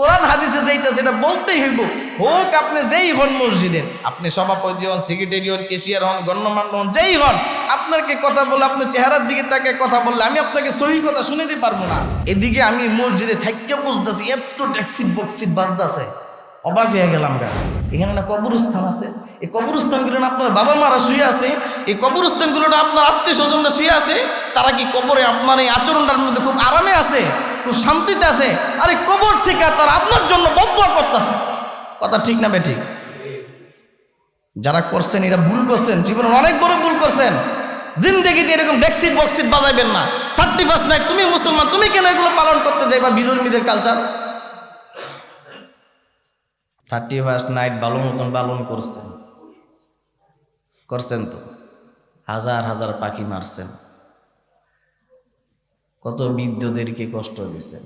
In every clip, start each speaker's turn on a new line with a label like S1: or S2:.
S1: কোরআন হাদিসে যেইটা, সেটা বলতেই হইব। হোক আপনি যেই হন মসজিদের আপনি সভাপতি হন সেক্রেটারি হন কেশিয়ার হন, গণ্যমান্য হন, যেই হন, আপনাকে কথা বলে, আপনার চেহারার দিকে তাকে কথা বললে আমি আপনাকে সহি কথা শুনে দিতে পারব না। এদিকে আমি মসজিদে থাকতে বুঝতেছি, এত ট্যাক্সি বক্সিট বাজতেছে। অবাক হয়ে গেলাম গা। এখানে না কবরস্থান আছে। এই কবরস্থানগুলো না আপনার বাবা মারা শুয়ে আছে। এই কবরস্থানগুলো না আপনার আত্মীয় স্বজনরা শুয়ে আছে। তারা কি কবরে আপনার এই আচরণটার মধ্যে খুব আরামে আছে? খুব শান্তিতে আছে? আর কবর থেকে তারা আপনার জন্য বদয়া করতেছে। কথা ঠিক না বে ঠিক যারা করছেন, এরা ভুল করছেন। জীবনে অনেক বড় ভুল করছেন। জিন্দগিতে এরকম ডেক্সিট বক্সিট বাজাইবেন না। থার্টি ফার্স্ট নাইট তুমি মুসলমান, তুমি কেন এগুলো পালন করতে যাইবা বিধর্মীদের কালচার থার্টি ফার্স্ট নাইট ভালো মতন পালন করছেন। করছেন তো? হাজার হাজার পাখি মারছেন। কত বৃদ্ধদেরকে কষ্ট দিচ্ছেন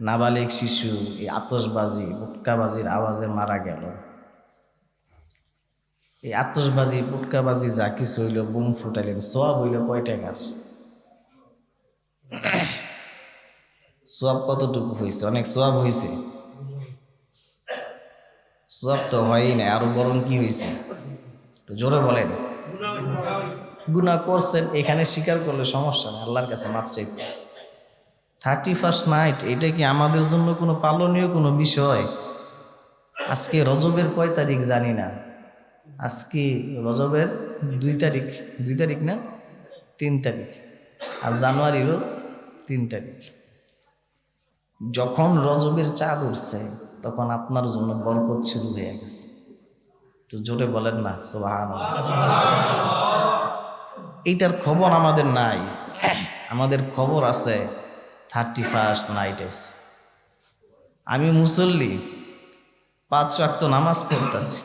S1: নাবালিক শিশু এই আতসবাজি পুটকাবাজির আওয়াজে মারা গেল। এই আতসবাজি পুটকাবাজি যা কিছু হইল বুম ফুটাইলেন সব হইল কয় টাকার? সব কতটুকু হয়েছে অনেক সব হয়েছে তো হয়ই না আরও বরং কি হয়েছে জোরে বলেন। গুণা করছেন, এখানে স্বীকার করলে সমস্যা নেই, আল্লাহর কাছে মাপ চাইতে থার্টি ফার্স্ট নাইট এটা কি আমাদের জন্য কোনো পালনীয় কোনো বিষয়? আজকে রজবের কয় তারিখ জানি না। আজকে রজবের দুই তারিখ দুই তারিখ না? তিন তারিখ। আর জানুয়ারিরও তিন তারিখ। যখন রজবের চাঁদ উঠছে তখন আপনার জন্য বরকত শুরু হয়ে গেছে। একটু জোরে বলেন না সোহান এইটার খবর আমাদের নাই। আমাদের খবর আছে থার্টি ফার্স্ট নাইট এসে আমি মুসল্লি, পাঁচ ওয়াক্ত নামাজ পড়তেছি।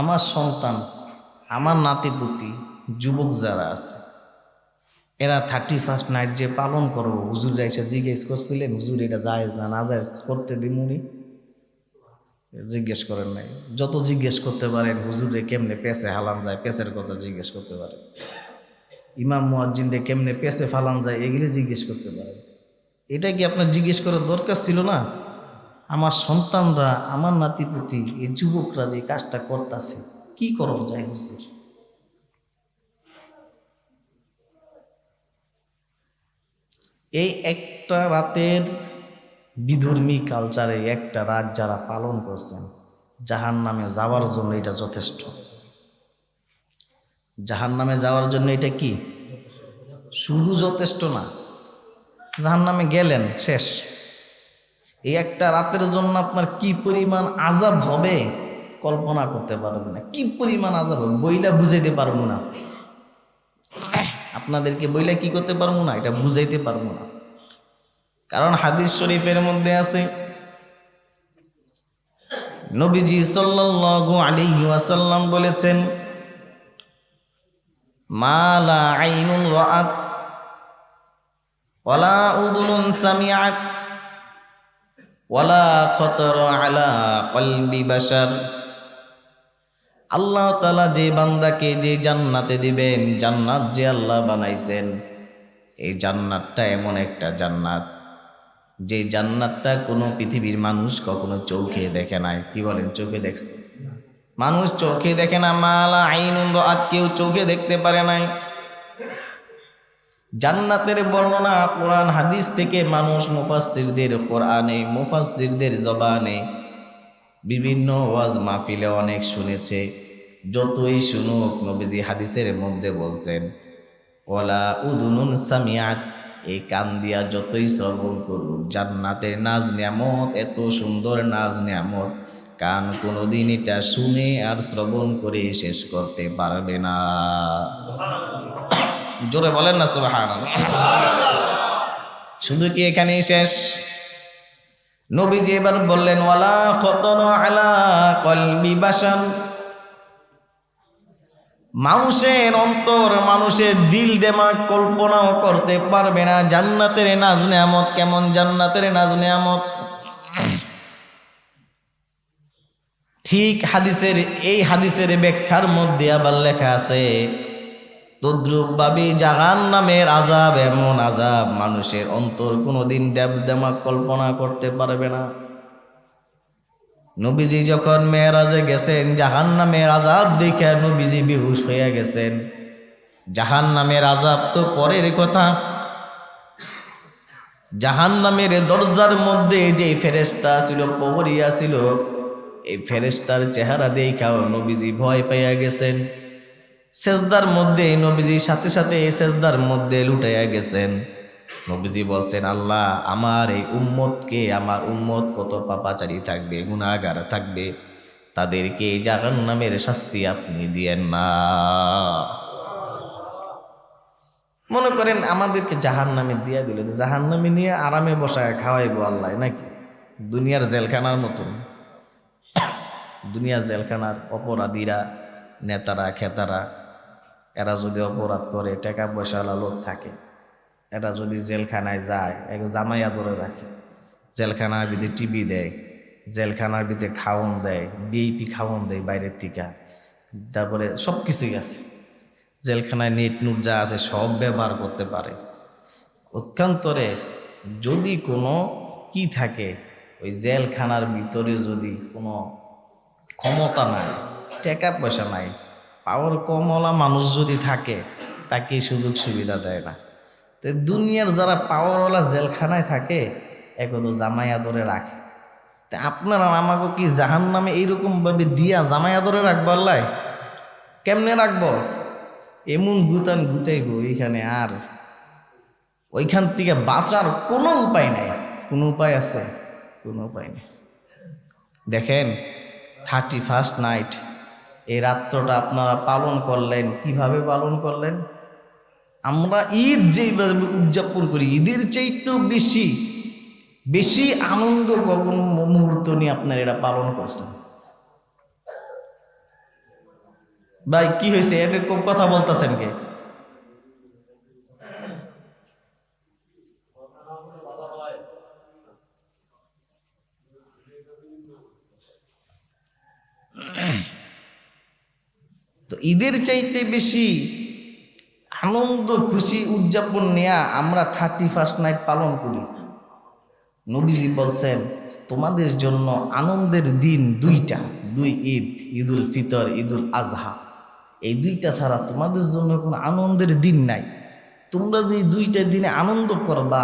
S1: আমার সন্তান, আমার নাতিপুতি, যুবক যারা আছে এরা থার্টি ফার্স্ট নাইট যে পালন করব, হুজুর এসে জিজ্ঞেস করছিলেন, হুজুর, এটা জায়েজ না না জায়েজ করতে দিমুনি জিজ্ঞেস করেন নাই। যত জিজ্ঞেস করতে পারেন, হুজুরে কেমনে পেছে হালান যায়, পেছের কথা জিজ্ঞেস করতে পারেন ইমাম মুয়াজ্জিনরে কেমনে পেছে ফালান যায়, এগুলি জিজ্ঞেস করতে পারেন এটা কি আপনার জিজ্ঞেস করার দরকার ছিল না? আমার সন্তানরা, আমার নাতিপুতি, এই যুবকরা যে কাজটা করতেছে, কি করব যায় হুজুর? এই একটা রাতের বিধর্মী কালচারে একটা রাত যারা পালন করছেন জাহান নামে যাওয়ার জন্য এটা যথেষ্ট। জাহান নামে যাওয়ার জন্য এটা কি? শুধু যথেষ্ট না জাহান নামে গেলেন, শেষ। এই একটা রাতের জন্য আপনার কি পরিমাণ আজাব হবে? কল্পনা করতে পারবেন না। কি পরিমাণ আজাব হবে? বইলা বুঝাইতে পারব না। আপনাদেরকে বইলে কি করতে পারব না? এটা বুঝাইতে পারব না। কারণ হাদিস শরীফের মধ্যে আছে, নবীজি সাল্লাল্লাহু আলাইহি ওয়াসাল্লাম বলেছেন মালা আইনুন রাআত ওয়ালা উদুনুন সামিআত ওয়ালা খতর আলা কলবি বাশার। আল্লাহ তালা যে বান্দাকে যে জান্নাতে দিবেন, জান্নাত যে আল্লাহ বানাইছেন, এই জান্নাতটা এমন একটা জান্নাত। যে জান্নাতটা কোনো পৃথিবীর মানুষ কখনো চোখে দেখে নাই। কি বলেন, চোখে দেখছে? মানুষ চোখে দেখে না, মালা, আইন রাত কেউ চোখে দেখতে পারে নাই। জান্নাতের বর্ণনা কোরআন, হাদিস থেকে মানুষ মুফাসসিরদের কোরআনে, মুফাসসিরদের জবানে বিভিন্ন ওয়াজ মাহফিলে অনেক শুনেছে। যতই শুনুক নবীজি হাদিসের মধ্যে বলছেন ওলা উদুনুন সামিয়াত এই কান দিয়া যতই শ্রবণ করুক জান্নাতের নাজ নিয়ামত, এত সুন্দর নাজ নিয়ামত, কান কোনোদিন এটা শুনে আর শ্রবণ করে শেষ করতে পারবে না। জোরে বলেন না সুবহান শুধু কি এখানেই শেষ? নবীজি এবার বললেন, ওয়ালা খতন আলা কলবি বাসান মানুষের অন্তর, মানুষের দিল দেমাগ কল্পনাও করতে পারবে না। জান্নাতের নাজ নেয়ামত, কেমন জান্নাতের নাজ নেয়ামত? ঠিক হাদিসের, এই হাদিসের ব্যাখ্যার মধ্যে আবার লেখা আছে, তদ্রুপ ভাবে জাহান নামের আজাব এমন আজাব মানুষের অন্তর কোনোদিন দেব দেমা কল্পনা করতে পারবে না। নবীজি যখন মেয়েরাজে গেছেন জাহান নামের আজাব দেখে নবীজি বেহুশ হয়ে গেছেন। জাহান নামের আজাব তো পরের কথা। জাহান নামের দরজার মধ্যে যে ফেরেস্তা ছিল পবরিয়া ছিল, এই ফেরেস্তার চেহারা দেখাও নবীজি ভয় পাইয়া গেছেন। সেজদার মধ্যে নবীজি সাথে সাথে এই সেজদার মধ্যে লুটাইয়া গেছেন। নবীজি বলছেন, আল্লাহ, আমার এই উম্মতকে, আমার উম্মত কত পাপাচারী থাকবে গুণাগার থাকবে, তাদেরকে এই জাহান নামের শাস্তি আপনি দিয়েন না। মনে করেন আমাদেরকে জাহান নামে দিয়া দিল জাহান নামে নিয়ে আরামে বসায় খাওয়াইবো আল্লাহ, নাকি? দুনিয়ার জেলখানার মতন। দুনিয়ার জেলখানার অপরাধীরা, নেতারা, খেতারা, এরা যদি অপরাধ করে, টাকা পয়সাওয়ালা লোক থাকে। এরা যদি জেলখানায় যায়, এক জামাইয়া ধরে রাখে। জেলখানার ভিতরে টিভি দেয়, জেলখানার ভিতরে খাওয়ন দেয় বিএপি খাওয়ন দেয় বাইরের থেকে। তারপরে সব কিছুই আছে। জেলখানায় নেট নুট যা আছে সব ব্যবহার করতে পারে। উৎকান্তরে যদি কোনো কি থাকে, ওই জেলখানার ভিতরে যদি কোনো ক্ষমতা নাই, টাকা পয়সা নাই পাওয়ার কমওয়ালা মানুষ যদি থাকে, তাকে সুযোগ সুবিধা দেয় না। তো দুনিয়ার যারা পাওয়ারওয়ালা জেলখানায় থাকে একদম জামাই আদরে রাখে। তা আপনারা আমাকে কি জাহান নামে এইরকমভাবে দিয়া জামাই আদরে রাখব আল্লাহ? কেমনে রাখব? এমন গুতান গুতাইব এইখানে আর ওইখান থেকে বাঁচার কোনো উপায় নাই। কোনো উপায় আছে? কোনো উপায় নেই। দেখেন থার্টি ফার্স্ট নাইট এই রাত্রটা আপনারা পালন করলেন, কীভাবে পালন করলেন? আমরা ঈদ যেভাবে উদযাপন করি, ঈদের চাইতেও বেশি বেশি আনন্দ গগন মুহূর্ত নিয়ে আপনার এটা পালন করছেন? ভাই, কি হয়েছে? এরকম কথা বলতেছেন কে? তো ঈদের চাইতে বেশি আনন্দ, খুশি উদযাপন নেয়া আমরা থার্টি ফার্স্ট নাইট পালন করি। নবীজি বলছেন, তোমাদের জন্য আনন্দের দিন দুইটা। দুই ঈদ, ঈদুল ফিতর, ঈদুল আজহা। এই দুইটা ছাড়া তোমাদের জন্য কোনো আনন্দের দিন নাই। তোমরা যে দুইটা দিনে আনন্দ করবা,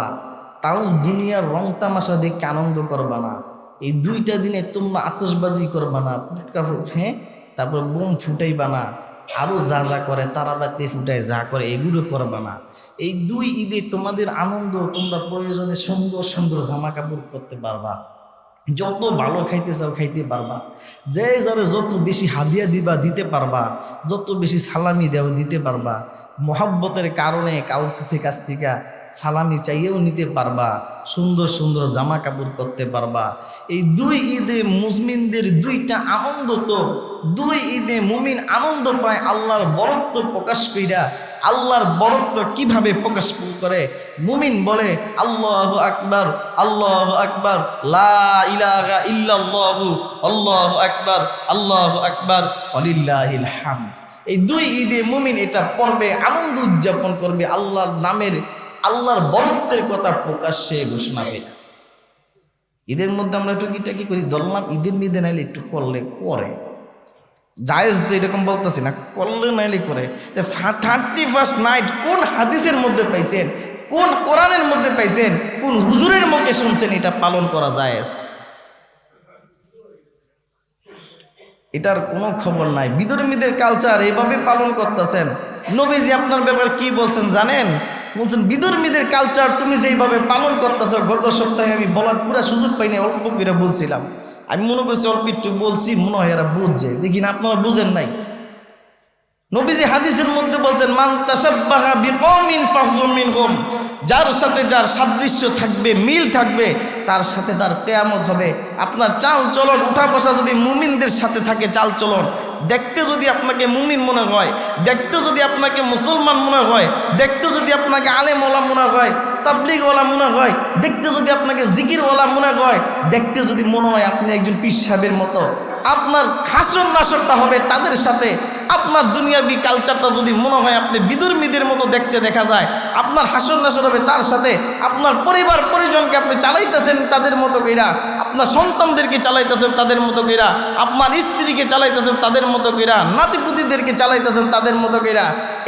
S1: তাও দুনিয়ার রং তামাশা দেখে আনন্দ করবা না। এই দুইটা দিনে তোমরা আতসবাজি করবা না, ফুটকা ফুট হ্যাঁ? তারপর বোম ফুটাইবা না। আরও যা যা করে, তারাবাতি ফুটায় যা করে, এগুলো করবা না। এই দুই ঈদে তোমাদের আনন্দ, তোমরা প্রয়োজনে সুন্দর সুন্দর জামা কাপড় করতে পারবা। যত ভালো খাইতে চাও খাইতে পারবা। যে যারে যত বেশি হাদিয়া দিবা, দিতে পারবা। যত বেশি সালামি দেওয়া দিতে পারবা। মহাব্বতের কারণে কাউকে কাছ থেকে সালামি চাইয়েও নিতে পারবা। সুন্দর সুন্দর জামা কাপড় করতে পারবা। এই দুই ঈদে মুসলিমদের দুইটা আনন্দ তো দুই ঈদে মুমিন আনন্দ পায়, আল্লাহর বরত্ব প্রকাশ কইরা আল্লাহর বরত্ব কীভাবে প্রকাশ করে? মুমিন বলে, আল্লাহ আকবার আল্লাহ আকবার আল্লাহ আকবার আল্লাহ আকবার হামদ। এই দুই ঈদে মুমিন এটা পর্বে আনন্দ উদযাপন করবে, আল্লাহর নামের, আল্লাহর বরত্বের কথা প্রকাশ্যে ঘোষণা করে। ঈদের মধ্যে আমরা একটু কিটা কি করি? ধরলাম, ঈদের মিদে নাইলে একটু করলে করে জায়েজ যে এরকম বলতেছি না, করলে নাইলে করে। থার্টি ফার্স্ট নাইট কোন হাদিসের মধ্যে পাইছেন, কোন কোরআনের মধ্যে পাইছেন, কোন হুজুরের মুখে শুনছেন এটা পালন করা জায়েজ? এটার কোনো খবর নাই। বিদর্মীদের কালচার এইভাবে পালন করতেছেন। নবীজি আপনার ব্যাপার কি বলছেন জানেন? বলছেন, বিদর্মীদের কালচার তুমি যেইভাবে পালন করতেছ, গত সপ্তাহে আমি বলার পুরো সুযোগ পাইনি, অল্প করে বলছিলাম। আমি মনে করছি অল্প একটু বলছি, মনে হয় এরা বুঝছে দেখি না, আপনারা বুঝেন নাই। নবীজি হাদিসের মধ্যে বলছেন, মান তাসাব্বাহা বিকওমিন ফাহুয়া মিনহুম। যার সাথে যার সাদৃশ্য থাকবে, মিল থাকবে, তার সাথে তার কেয়ামত হবে। আপনার চাল চলন, উঠা বসা যদি মুমিনদের সাথে থাকে, চাল চলন। দেখতে যদি আপনাকে মুমিন মনে হয়, দেখতে যদি আপনাকে মুসলমান মনে হয়, দেখতে যদি আপনাকে আলেমওয়ালা মনে হয়, তাবলিগওয়ালা মনে হয়, দেখতে যদি আপনাকে জিকিরওয়ালা মনে হয়, দেখতে যদি মনে হয় আপনি একজন পিসাবের মতো, আপনার খাসন নাসরটা হবে তাদের সাথে। আপনার দুনিয়াবি কালচারটা যদি মনে হয় আপনি বিদুর্মীদের মতো দেখতে দেখা যায়, আপনার হাসন নাসর হবে তার সাথে, আপনার পরিবার পরিজনকে আপনি চালাইতেছেন তাদের মতো কইরা, আপনার সন্তানদেরকে চালাইতেছেন তাদের মতো কইরা, আপনার স্ত্রীকে চালাইতেছেন তাদের মতো কইরা, নাতিপুতিদেরকে চালাইতেছেন তাদের মতো কইরা,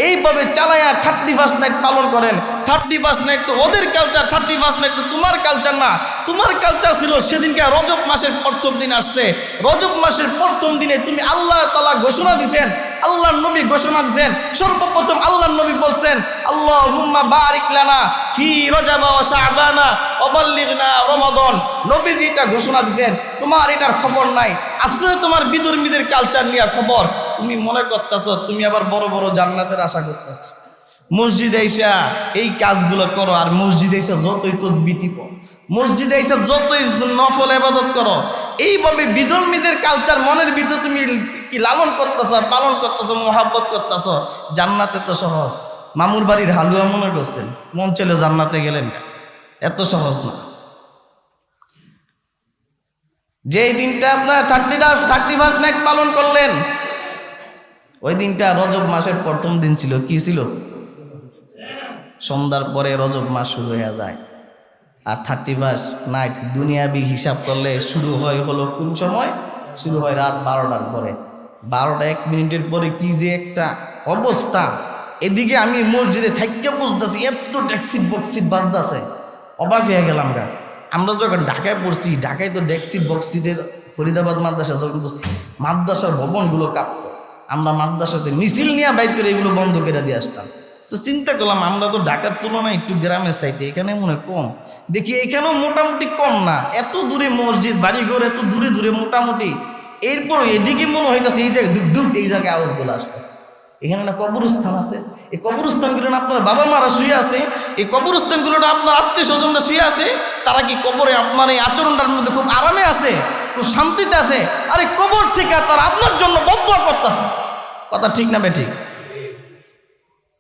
S1: এইভাবে চালাইয়া থার্টি ফার্স্ট নাইট পালন করেন। থার্টি ফার্স্ট নাইট তো ওদের কালচার থার্টি ফার্স্ট নাইট তো তোমার কালচার না। তোমার কালচার ছিল সেদিনকে রজব মাসের প্রথম দিন আসছে। রজব মাসের প্রথম দিনে তুমি আল্লাহ তালা ঘোষণা দিছেন আল্লাহর নবী ঘোষণা দিচ্ছেন সর্বপ্রথম আল্লাহর নবী বলছেন আল্লাহ হুম্মা বারিক লানা ফি রজাবা ও শাবানা অবাল্লিগনা রমাদন। নবীজি এটা ঘোষণা দিছেন, তোমার এটার খবর নাই, আছে তোমার বিদুর্মীদের কালচার নিয়ে খবর। তুমি মনে করতেছ, তুমি আবার বড় বড় জান্নাতের আশা করতেছ। মসজিদে এসা এই কাজগুলো করো আর মসজিদে এসা যতই তসবি টিপো, মসজিদে এসে যতই নফল এবাদত করো, এইভাবে বিধর্মীদের কালচার মনের ভিতর তুমি কি লালন করতেছ, পালন করতেছ, মোহাব্বত করতেছ? জান্নাতে তো সহজ। মামুর বাড়ির হালুয়া মনে করছেন, মন ছেলে জান্নাতে গেলেন এত সহজ না। যেই দিনটা আপনার থার্টিটা থার্টি ফার্স্ট নাইট পালন করলেন, ওই দিনটা রজব মাসের প্রথম দিন ছিল। কি ছিল? সন্ধ্যার পরে রজব মাস শুরু হয়ে যায়। আর থার্টি ফার্স্ট নাইট দুনিয়াবি হিসাব করলে শুরু হয় হলো কোন সময়? শুরু হয় রাত বারোটার পরে। বারোটা এক মিনিটের পরে কি যে একটা অবস্থা। এদিকে আমি মসজিদে থাকতে বুঝতেছি, এত ডেক্সিট বক্সিট বাজতেছে। অবাক হয়ে গেলাম গা। আমরা যখন ঢাকায় পড়ছি, ঢাকায় তো ডেক্সিট বক্সিটের ফরিদাবাদ মাদ্রাসা যখন পড়ছি, মাদ্রাসার ভবনগুলো কাঁপতো। আমরা মাদ্রাসাতে মিছিল নিয়ে বাইর করে এগুলো বন্ধ করে দিয়ে আসতাম। তো চিন্তা করলাম, আমরা তো ঢাকার তুলনায় একটু গ্রামের সাইডে এখানে মনে কম। দেখি এখানেও মোটামুটি কম না। এত দূরে মসজিদ, বাড়িঘর, এত দূরে দূরে মোটামুটি এরপর এদিকে মনে হইতেছে এই জায়গায় দুপ দুপ এই জায়গায় আওয়াজগুলো আসতেছে। এখানে না কবরস্থান আছে। এই কবরস্থানগুলো না আপনার বাবা মারা শুয়ে আছে। এই কবরস্থানগুলো না আপনার আত্মীয় স্বজনরা শুয়ে আছে। তারা কি কবরে আপনার এই আচরণটার মধ্যে খুব আরামে আছে? খুব শান্তিতে আছে? আরে কবর থেকে তারা আপনার জন্য বদয়া করতেছে। কথা ঠিক না বে ঠিক?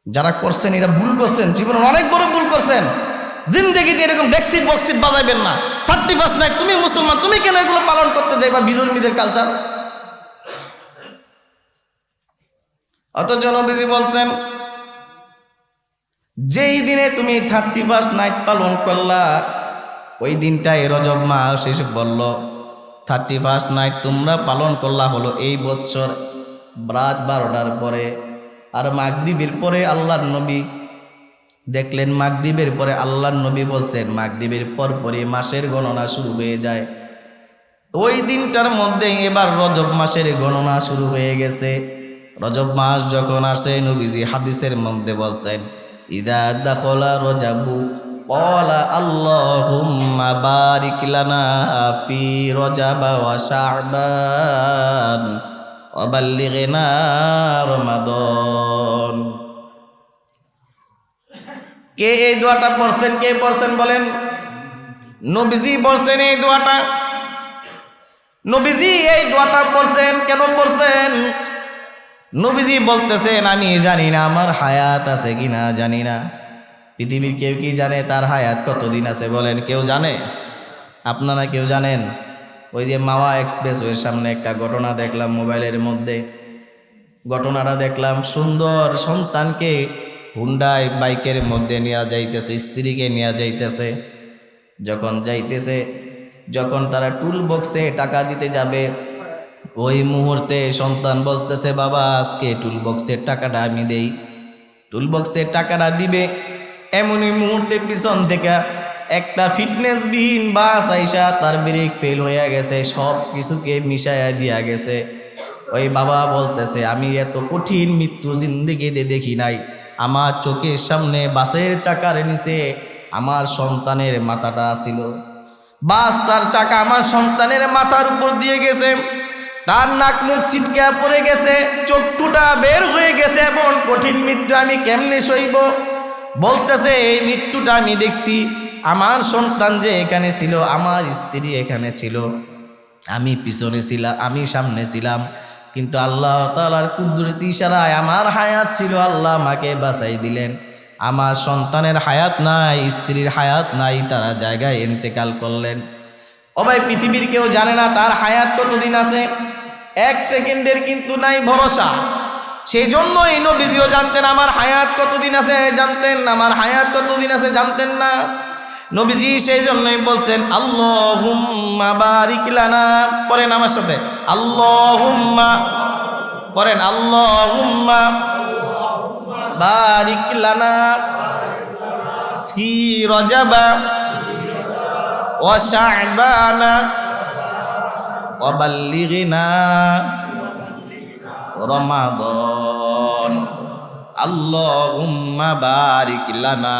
S1: যারা করছেন, এরা ভুল করছেন। জীবনে অনেক বড় ভুল করছেন। জিন্দগিতে এরকম ডেক্সিট বক্সিট বাজাইবেন না। থার্টি ফার্স্ট নাইট তুমি মুসলমান, তুমি কেন এগুলো পালন করতে যাইবা বিধর্মীদের কালচার অথচ নবীজি বলছেন, যেই দিনে তুমি থার্টি ফার্স্ট নাইট পালন করলা, ওই দিনটাই রজব মাস এসে বলল থার্টি ফার্স্ট নাইট তোমরা পালন করলা হলো এই বছর রাত বারোটার পরে, আর মাগরিবের পরে আল্লাহর নবী দেখলেন মাগদ্বীপের পরে আল্লাহ নবী বলছেন মাগদ্বীপের পরপরই মাসের গণনা শুরু হয়ে যায়। ওই দিনটার মধ্যে এবার রজব মাসের গণনা শুরু হয়ে গেছে। রজব মাস যখন আসে, নবীজি হাদিসের মধ্যে বলছেন, ইদা দাখলা রজাবু কলা আল্লাহুম্মা বারিক লানা ফি রজাবা ওয়া শাবান ওয়াবাল্লিগনা রমাদান। কে এই দোয়াটা পড়ছেন, কে পড়ছেন বলেন? নবীজি পড়ছেন এই দোয়াটা। নবীজি এই দোয়াটা পড়ছেন, কেন পড়ছেন? নবীজি বলতেছেন, আমি জানি না আমার হায়াত আছে কিনা, জানি না। পৃথিবীর কেউ কি জানে তার হায়াত কতদিন আছে বলেন? কেউ জানে? আপনারা কেউ জানেন? ওই যে মাওয়া এক্সপ্রেসওয়ের সামনে একটা ঘটনা দেখলাম মোবাইলের মধ্যে। ঘটনাটা দেখলাম সুন্দর সন্তানকে হুন্ডাই বাইকের মধ্যে নেওয়া যাইতেছে, স্ত্রীকে নেওয়া যাইতেছে। যখন যাইতেছে, যখন তারা টুল বক্সে টাকা দিতে যাবে, ওই মুহূর্তে সন্তান বলতেছে, বাবা, আজকে টুল বক্সের টাকাটা আমি দেই। টুল বক্সের টাকাটা দিবে, এমনই মুহূর্তে পিছন থেকে একটা ফিটনেসবিহীন বাস আইসা তার ব্রেক ফেল হয়ে গেছে, সব কিছুকে মিশাইয়া দিয়া গেছে। ওই বাবা বলতেছে, আমি এত কঠিন মৃত্যু জিন্দিগিতে দেখি নাই। আমার চোখের সামনে বাসের চাকার নিচে আমার সন্তানের মাথাটা ছিল। বাস তার চাকা আমার সন্তানের মাথার উপর দিয়ে গেছে। তার নাক মুখ ছিটকা পড়ে গেছে, চক্ষুটা বের হয়ে গেছে এমন কঠিন মৃত্যু আমি কেমনে সইব? বলতেছে, এই মৃত্যুটা আমি দেখছি। আমার সন্তান যে এখানে ছিল, আমার স্ত্রী এখানে ছিল। আমি পিছনে ছিলাম আমি সামনে ছিলাম। কিন্তু আল্লাহ তালার কুদরতি ইশারায় আমার হায়াত ছিল, আল্লাহ আমাকে বাঁচাই দিলেন। আমার সন্তানের হায়াত নাই, স্ত্রীর হায়াত নাই, তারা জায়গায় ইন্তেকাল করলেন। ভাই, পৃথিবীর কেউ জানে না তার হায়াত কতদিন আছে? এক সেকেন্ডের কিন্তু নাই ভরসা। সেই জন্যই নবীজিও জানতেন, আমার হায়াত কতদিন আছে? জানতেন, আমার হায়াত কতদিন আছে? জানতেন না। নবীজি সেই জন্যই বলছেন, আল্লাহুম্মা বারিক লানা। পড়েন আমার সাথে। আল্লাহুম্মা পড়েন, আল্লাহুম্মা বারিক লানা ফি রজাবা ওয়া শাবানা ওয়া বাল্লিগনা রমাদান। আল্লাহুম্মা বারিক লানা।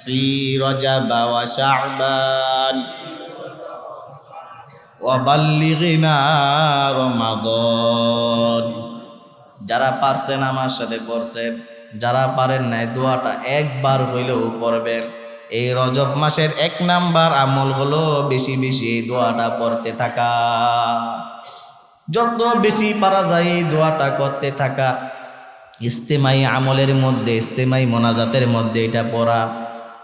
S1: ওয়া শাবান ওয়া বাল্লিগনা রমাদান যারা পারছেন আমার সাথে পড়ছেন যারা পারেন নাই, দোয়াটা একবার হইলেও পড়বেন। এই রজব মাসের এক নাম্বার আমল হলো বেশি বেশি দোয়াটা পড়তে থাকা। যত বেশি পারা যায় দোয়াটা করতে থাকা। ইস্তেমাই আমলের মধ্যে, ইস্তেমাই মোনাজাতের মধ্যে এটা পড়া।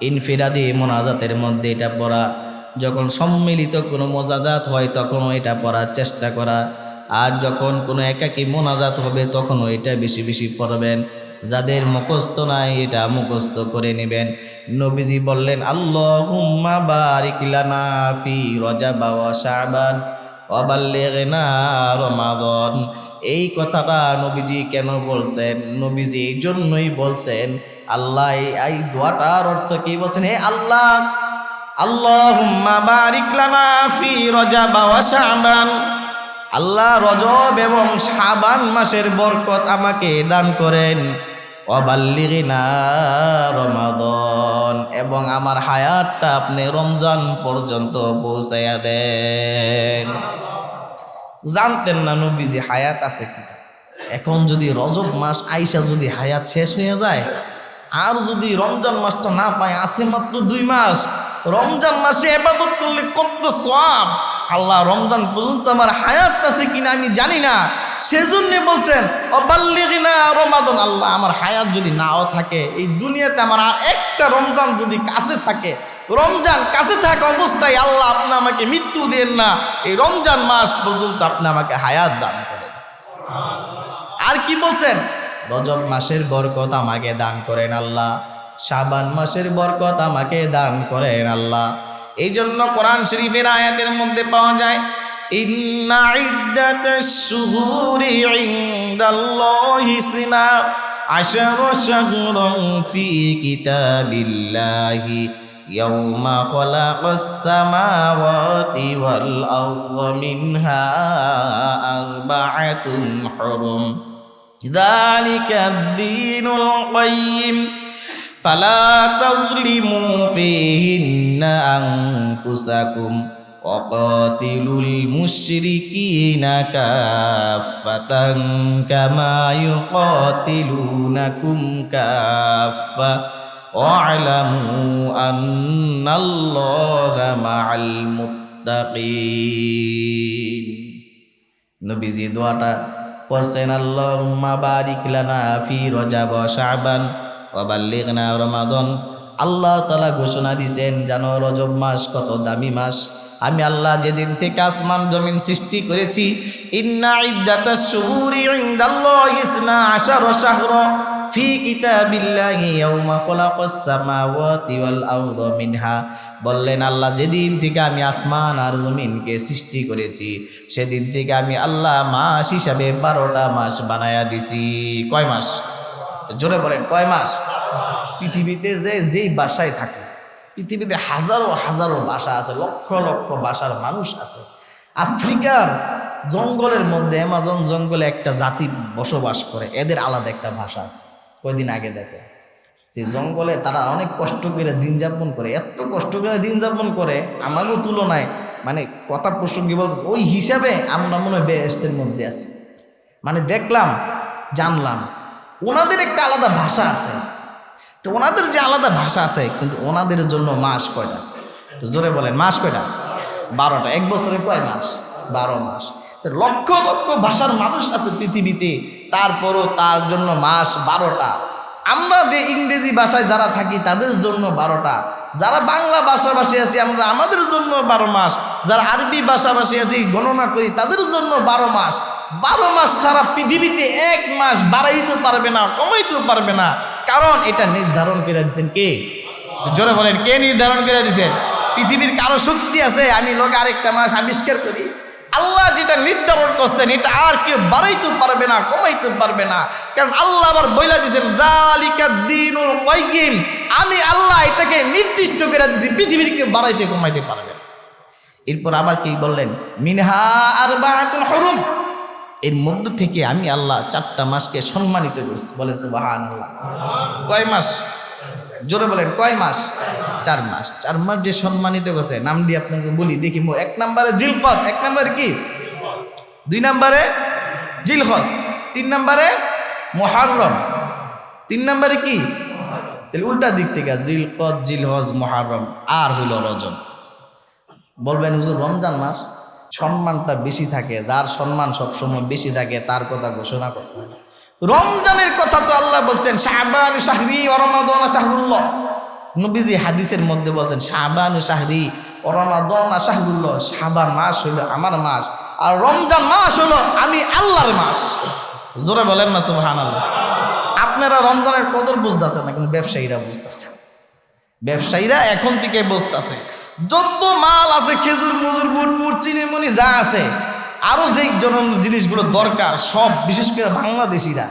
S1: ইনফিরাদি মোনাজাতের মধ্যে এটা পড়া। যখন সম্মিলিত কোনো মোনাজাত হয়, তখনও এটা পড়ার চেষ্টা করা। আর যখন কোনো একাকী মোনাজাত হবে, তখনও এটা বেশি বেশি পড়বেন। যাদের মুখস্থ নাই, এটা মুখস্থ করে নেবেন। নবীজি বললেন, আল্লাহুম্মা বারিক লানা ফি ওয়া শাবান অবাল্লেগনা রমাদন। এই কথাটা নবীজি কেন বলছেন? নবীজি এই জন্যই বলছেন আল্লাহ, এই- দোয়াটার অর্থ কি? বলছেন, হে আল্লাহ, আল্লাহুম্মা বারিক লানা ফি রজাবা ওয়া শাবান। আল্লাহ রজব এবং শাবান মাসের বরকত আমাকে দান করেন। অবাল্লিগিনা রমাদন। এবং আমার হায়াতটা আপনি রমজান পর্যন্ত পৌঁছাইয়া দেন। জানতেন না নবীজি, হায়াত আছে কি এখন যদি রজব মাস আইসা যদি হায়াত শেষ হয়ে যায় আর যদি রমজান মাসটা না পায় আছে মাত্র দুই মাস। রমজান মাসে এবাদত করলে কত সব আল্লাহ রমজান পর্যন্ত আমার হায়াত আছে কিনা আমি জানি না। সেজন্য বলছেন, অবাল্লিগিনা রমাদন। আল্লাহ আমার হায়াত যদি নাও থাকে, এই দুনিয়াতে আমার আর একটা রমজান যদি কাছে থাকে, রমজান কাছে থাকা অবস্থায় আল্লাহ আপনি আমাকে মৃত্যু দেন না। এই রমজান মাস পর্যন্ত আপনি আমাকে হায়াত দান করেন। আর কি বলছেন? রজব মাসের বরকত আমাকে দান করেন আল্লাহ। শাবান মাসের বরকত আমাকে দান করেন আল্লাহ। এই জন্য কোরআন শরীফের আয়াতের মধ্যে পাওয়া যায়, ইন্না ذلك الدين القيم فلا تظلموا فيهن أنفسكم وقاتلوا المشركين كافة كما يقاتلونكم كافة واعلموا أن الله مع المتقين نبي زيد পড়ছেন আল্লাহুম্মা বারিক লানা ফি রজাব শাবান ওয়া বাল্লিগনা রমাদান। আল্লাহ তালা ঘোষণা দিছেন, জানো রজব মাস কত দামি মাস। আমি আল্লাহ যেদিন থেকে আসমান জমিন সৃষ্টি করেছি, ইন্না ইদ্দাতাশ শুহুরি ইনদাল্লাহি ইসনা আশারা শাহরা। ফি কিতাবিল্লাহি ইয়াউমা খালাকাস সামাওয়াতি ওয়াল আরদা মিনহা। বললেন, আল্লাহ, যেদিন থেকে আমি আসমান আর জমিনকে সৃষ্টি করেছি, সেদিন থেকে আমি আল্লাহ মাস হিসাবে বারোটা মাস বানায়া দিছি। কয় মাস? জোরে বলেন, কয় মাস? পৃথিবীতে যে, যেই বাসায় থাকে, পৃথিবীতে হাজারো হাজারো ভাষা আছে, লক্ষ লক্ষ ভাষার মানুষ আছে। আফ্রিকার জঙ্গলের মধ্যে, অ্যামাজন জঙ্গলে একটা জাতি বসবাস করে, এদের আলাদা একটা ভাষা আছে। কয়দিন আগে দেখে। যে জঙ্গলে তারা অনেক কষ্ট করে দিন যাপন করে, এত কষ্ট করে দিন যাপন করে, আমারও তুলনায় মানে কথা প্রসঙ্গে বলতে, ওই হিসাবে আমরা মনে হয় বেহেস্তের মধ্যে আছি। মানে দেখলাম, জানলাম, ওনাদের একটা আলাদা ভাষা আছে। তো ওনাদের যে আলাদা ভাষা আছে, কিন্তু ওনাদের জন্য মাস কয়টা? জোরে বলেন, মাস কয়টা? বারোটা। এক বছরে কয় মাস? বারো মাস। লক্ষ লক্ষ ভাষার মানুষ আছে পৃথিবীতে তারপরও তার জন্য মাস বারোটা। আমরা যে ইংরেজি ভাষায় যারা থাকি, তাদের জন্য বারোটা। যারা বাংলা ভাষাভাষী আছি, আমরা আমাদের জন্য বারো মাস। যারা আরবি ভাষাভাষী আছি, গণনা করি, তাদের জন্য বারো মাস। বারো মাস ছাড়া পৃথিবীতে এক মাস বাড়াইতে পারবে না, কমাইতেও পারবে না। কারণ এটা নির্ধারণ করে দিচ্ছেন কে? জোরে বলেন, কে নির্ধারণ করে দিচ্ছেন পৃথিবীর কারও শক্তি আছে, আমি লোক আরেকটা মাস আবিষ্কার করি। আল্লাহ যেটা নির্ধারণ করছেন, এটা আর কেউ বাড়াইতে পারবে না, কমাইতে পারবে না। কারণ আল্লাহ আবার বইলা দিয়েছেন জালিকা কাইয়িম আমি আল্লাহ এটাকে নির্দিষ্ট করে দিয়েছি, পৃথিবীর কেউ বাড়াইতে, কমাইতে পারবে এরপর আবার কি বললেন? মিনহা আর হরুম। এর মধ্য থেকে আমি আল্লাহ চারটা মাসকে সম্মানিত করছি। বলেছে বাহান কয় মাস? জোরে বলেন, কয় মাস? চার মাস। চার মাস যে সম্মানিত করছে, নাম দিয়ে আপনাকে বলি, দেখি এক নম্বরে জিলপথ এক নম্বরে কি? দুই নম্বরে জিলহস তিন নম্বরে মহারম তিন নম্বরে কি? তাহলে উল্টা দিক থেকে জিলকত জিলহজ মহারম আর হইল রজব। বলবেন, হুজুর, রমজান মাস সম্মানটা বেশি থাকে, যার সম্মান সবসময় বেশি থাকে, তার কথা ঘোষণা করতে হয় রমজানের কথা তো আল্লাহ বলছেন, শাহবান শাহরি অরমাদন শাহরুল্লাহ। নবীজি হাদিসের মধ্যে বলছেন, শাহবান শাহরি অরমাদন শাহরুল্লাহ। শাহবান মাস হইল আমার মাস, আর রমজান মাস হলো আমি আল্লাহর মাস। জোরে বলেন না সুবহান আল্লাহ আপনারা রমজানের কদর বুঝতেছেন না, কিন্তু ব্যবসায়ীরা বুঝতেছে। ব্যবসায়ীরা এখন থেকে বসতেছে যত মাল আছে, খেজুর, মজুর, বুট, মুট চিনি মুনি যা আছে আরও যে জন জিনিসগুলো দরকার, সব, বিশেষ করে বাংলাদেশিরা।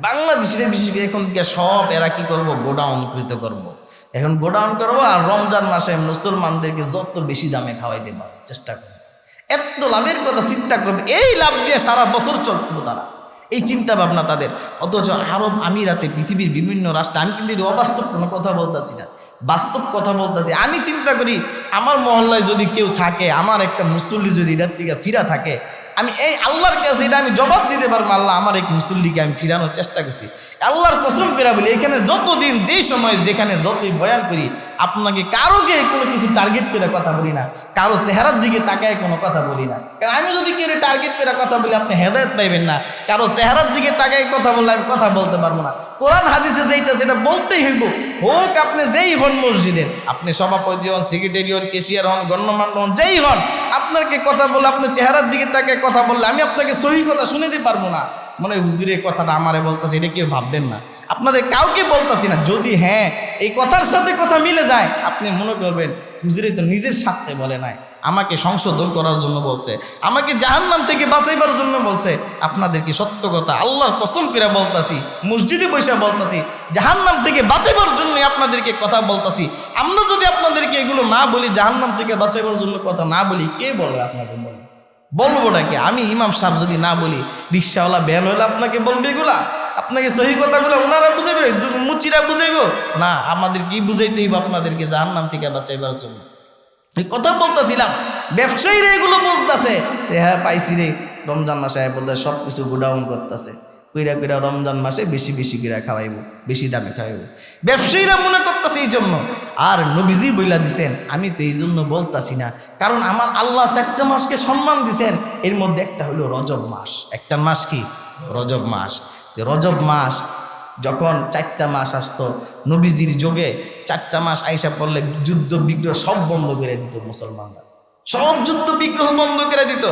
S1: বাংলাদেশিরা বিশেষ করে এখন থেকে সব এরা কি করব? গোডাউন কৃত করব। এখন গোডাউন করব আর রমজান মাসে মুসলমানদেরকে যত বেশি দামে খাওয়াইতে পারে চেষ্টা করব। এত লাভের কথা চিন্তা করবে, এই লাভ দিয়ে সারা বছর চলবো তারা। এই চিন্তা ভাবনা তাদের। অথচ আরব আমিরাতে পৃথিবীর বিভিন্ন রাষ্ট্র, আমি কিন্তু অবাস্তব কোনো কথা বলতেছি না। বাস্তব কথা বলতেছি। আমি চিন্তা করি, আমার মহল্লায় যদি কেউ থাকে, আমার একটা মুসল্লি যদি এটার থেকে ফিরা থাকে আমি এই আল্লাহর কাছে এটা আমি জবাব দিতে পারব, আল্লাহ আমার এক মুসল্লিকে আমি ফিরানোর চেষ্টা করছি। আল্লাহর কসম ফেরা বলি, এখানে যতদিন, যেই সময়, যেখানে যতই বয়ান করি, আপনাকে কারোকে কোনো কিছু টার্গেট করে কথা বলি না, কারও চেহারার দিকে তাকায় কোনো কথা বলি না। কারণ আমি যদি কেউ টার্গেট করে কথা বলি, আপনি হেদায়ত পাইবেন না। কারও চেহারার দিকে তাকায় কথা বললে আমি কথা বলতে পারব না। কোরআন হাদিসে যেইটা, সেটা বলতেই হইব, হোক আপনি যেই হন মসজিদের আপনি সভাপতি হন সেক্রেটারি হন কেশিয়ার হন, গণ্যমান্য হন, যেই হন আপনাকে কথা বলে, আপনার চেহারার দিকে তাকে কথা বললে আমি আপনাকে সহি কথা শুনে দিতে পারব না। মনে হুজুরে কথাটা আমারে বলতেছে, এটা কেউ ভাববেন না। আপনাদের কাউকে বলতেছি না, যদি হ্যাঁ এই কথার সাথে কথা মিলে যায়, আপনি মনে করবেন, হুজুরে তো নিজের স্বার্থে বলে নাই। আমাকে সংশোধন করার জন্য বলছে, আমাকে জাহান্নাম থেকে বাঁচাইবার জন্য বলছে আপনাদেরকে সত্য কথা? আল্লাহর কসম করে বলতাছি, মসজিদে বসে বলতাছি, জাহান্নাম থেকে বাঁচাইবার জন্য আপনাদেরকে কথা বলতাছি। আমরা যদি আপনাদেরকে এগুলো না বলি, জাহান্নাম থেকে বাঁচাইবার জন্য কথা না বলি, কে বলবে আপনাকে বলবে বলব নাকি আমি ইমাম সাহেব যদি না বলি, রিক্সাওয়ালা ব্যান হলে আপনাকে বলবে এগুলা? আপনাকে সহি কথাগুলো ওনারা বুঝাবে দু- মুচিরা বুঝাইব? না, আমাদের কি বুঝাইতে হইব আপনাদেরকে জাহান্নাম থেকে বাঁচাইবার জন্য? কথা বলতেছিলাম, ব্যবসায়ীরা এগুলো বুঝতেছে। হ্যাঁ পাইছি রে। রমজান মাসে বলতে সব কিছু গোডাউন করতেছে। কইরা কইরা রমজান মাসে বেশি বেশি করে খাওয়াইব, বেশি দামে খাওয়াইব। ব্যবসায়ীরা মনে করতেছে এই জন্য আর নবীজি বইলা দিছেন, আমি তো এই জন্য বলতাছি না। কারণ আমার আল্লাহ চারটা মাসকে সম্মান দিছেন। এর মধ্যে একটা হলো রজব মাস। একটা মাস কি? রজব মাস। রজব মাস যখন চারটা মাস আসতো, নবীজির যোগে চারটা মাস আইসা পড়লে যুদ্ধ বিগ্রহ সব বন্ধ করে দিত মুসলমানরা। সব যুদ্ধ বিগ্রহ বন্ধ করে দিত।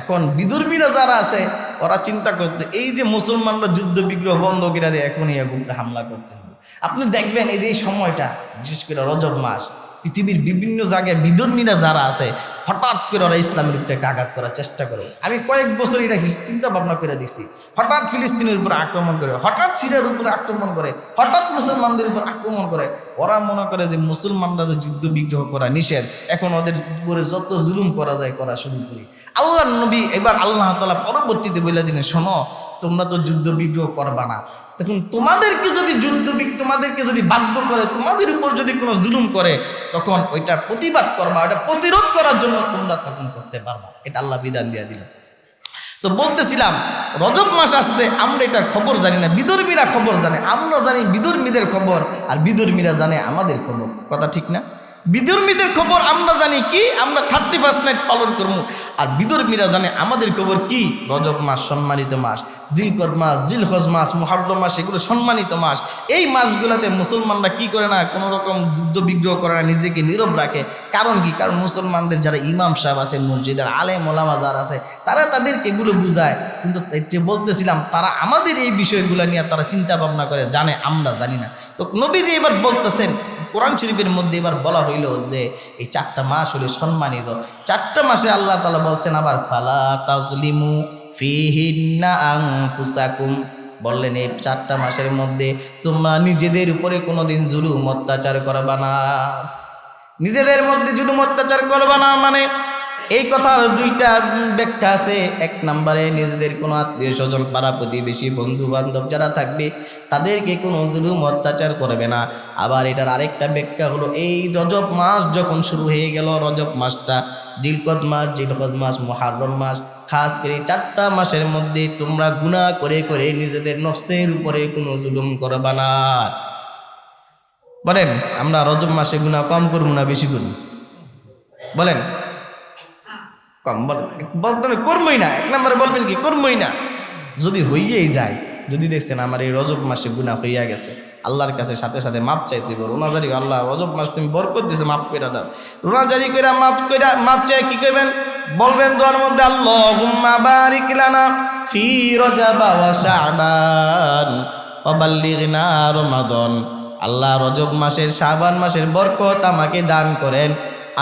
S1: এখন বিদুর্মীরা যারা আছে, ওরা চিন্তা করতে, এই যে মুসলমানরা যুদ্ধ বিগ্রহ বন্ধ করে দেয় এখনই আগুনটা হামলা করতে হবে। আপনি দেখবেন এই যে সময়টা, বিশেষ করে রজব মাস, পৃথিবীর বিভিন্ন জায়গায় বিধর্মীরা যারা আছে হঠাৎ করে ওরা ইসলামের উপরে আঘাত করার চেষ্টা করে। আমি কয়েক বছর এটা চিন্তা ভাবনা করে দিচ্ছি হঠাৎ ফিলিস্তিনের উপরে আক্রমণ করে, হঠাৎ সিরিয়ার উপরে আক্রমণ করে, হঠাৎ মুসলমানদের উপর আক্রমণ করে। ওরা মনে করে যে মুসলমানরা তো যুদ্ধ বিগ্রহ করা নিষেধ, এখন ওদের উপরে যত জুলুম করা যায় করা শুরু করি। আল্লাহ নবী এবার আল্লাহ তালা পরবর্তীতে বলে দিনে শোনো, তোমরা তো যুদ্ধ বিগ্রহ করবা না। তখন তোমাদেরকে যদি যুদ্ধ বিগ- তোমাদেরকে যদি বাধ্য করে, তোমাদের উপর যদি কোনো জুলুম করে, তখন ওইটা প্রতিবাদ করবা ওটা প্রতিরোধ করার জন্য তোমরা তখন করতে পারবা। এটা আল্লাহ বিধান দিয়ে দিল। তো বলতেছিলাম, রজব মাস আসছে, আমরা এটার খবর জানি না, বিদর্মীরা খবর জানে, আমরা জানি বিদর্মীদের খবর, আর বিদর্মীরা জানে আমাদের খবর। কথা ঠিক না? বিধর্মীদের খবর আমরা জানি কি? আমরা থার্টি ফার্স্ট নাইট পালন করব। আর বিধর্মীরা জানে আমাদের খবর কি? রজব মাস, সম্মানিত মাস, জিলকদ মাস, জিলহজ মাস, মুহার্রম মাস, এগুলো সম্মানিত মাস। এই মাসগুলোতে মুসলমানরা কি করে না? কোনো রকম যুদ্ধ বিগ্রহ করে না, নিজেকে নীরব রাখে। কারণ কি? কারণ মুসলমানদের যারা ইমাম সাহেব আছে, মসজিদের আলে ওলামা যারা আছে, তারা তাদেরকে এগুলো বুঝায়। কিন্তু যে বলতেছিলাম, তারা আমাদের এই বিষয়গুলো নিয়ে তারা চিন্তা ভাবনা করে, জানে, আমরা জানি না। তো নবীজি এবার বলতেছেন কোরআন শরীফের মধ্যে এবার বলা হইল যে এই চারটা মাস হলে সম্মানিত। চারটা মাসে আল্লাহ তালা বলছেন আবার, ফালা তাজলিমু ফিহিন্না বললেন, এই চারটা মাসের মধ্যে তোমরা নিজেদের উপরে কোনোদিন জুলুম অত্যাচার করবা না। নিজেদের মধ্যে জুলুম অত্যাচার করবা না মানে এই কথার দুইটা ব্যাখ্যা আছে। এক নম্বরে নিজেদের কোনো আত্মীয় স্বজন, পাড়া প্রতিবেশী বন্ধু বান্ধব যারা থাকবে, তাদেরকে কোনো জুলুম, অত্যাচার করবে না। আবার এটার আরেকটা ব্যাখ্যা হলো, এই রজব মাস যখন শুরু হয়ে গেল, রজব মাসটা জিলকদ মাস জিলকদ মাস মহারম মাস, খাস করে চারটা মাসের মধ্যে তোমরা গুনাহ করে করে নিজেদের নফসের উপরে কোনো জুলুম করবা না। বলেন, আমরা রজব মাসে গুনাহ কম করব না বেশি করব বলেন। কম বলেন বলতেন করবই না, এক নম্বরে বলবেন কি করবই না। যদি হইয়েই যায়, যদি দেখছেন আমার এই রজব মাসে গুনাহ হইয়া গেছে, আল্লাহর কাছে সাথে সাথে মাপ চাইতে পারো রোনাজারি আল্লাহ, রজব মাস তুমি বরকত দিছে মাফ করে দাও। রোনাজারি করে মাফ করে মাপ চাই কি করবেন বলবেন দোয়ার মধ্যে আল্লাহ হুম্মা বারিক লানা ফি রজাবা ওয়া শাবান, ওয়া বাল্লিগনা রমাদান। আল্লাহ রজব মাসের শাবান মাসের বরকত আমাকে দান করেন।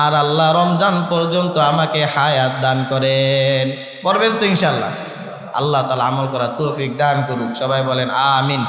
S1: আর আল্লাহ রমজান পর্যন্ত আমাকে হায়াত দান করেন। পড়বেন তো ইনশাল্লাহ আল্লাহ তালা আমল করা তৌফিক দান করুক। সবাই বলেন, আমিন।